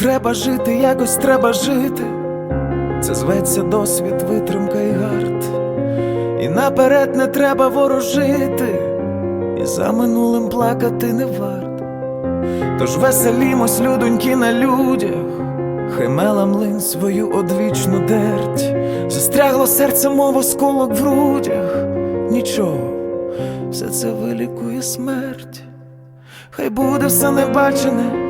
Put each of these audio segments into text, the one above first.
Треба жити, якось треба жити. Це зветься досвід, витримка і гард. І наперед не треба ворожити, і за минулим плакати не варт. Тож веселімось, людоньки, на людях, хай мела млин свою одвічну дерть. Застрягло серце, мов осколок в грудях. Нічого, все це вилікує смерть. Хай буде все небачене,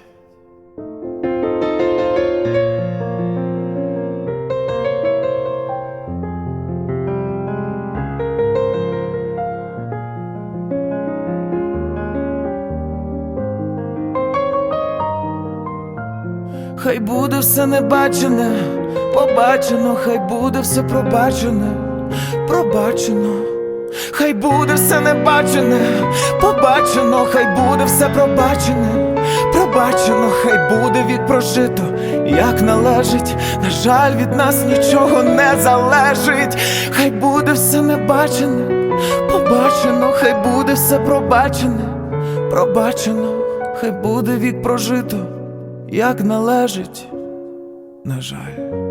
Хай буде все небачене, побачено, хай буде все пробачене, пробачено, хай буде все небачене, побачено, хай буде все пробачене, пробачено, хай буде вік прожито, як належить. На жаль, від нас нічого не залежить, хай буде все небачене, побачено, хай буде все пробачене, пробачено, хай буде вік прожито як належить, на жаль.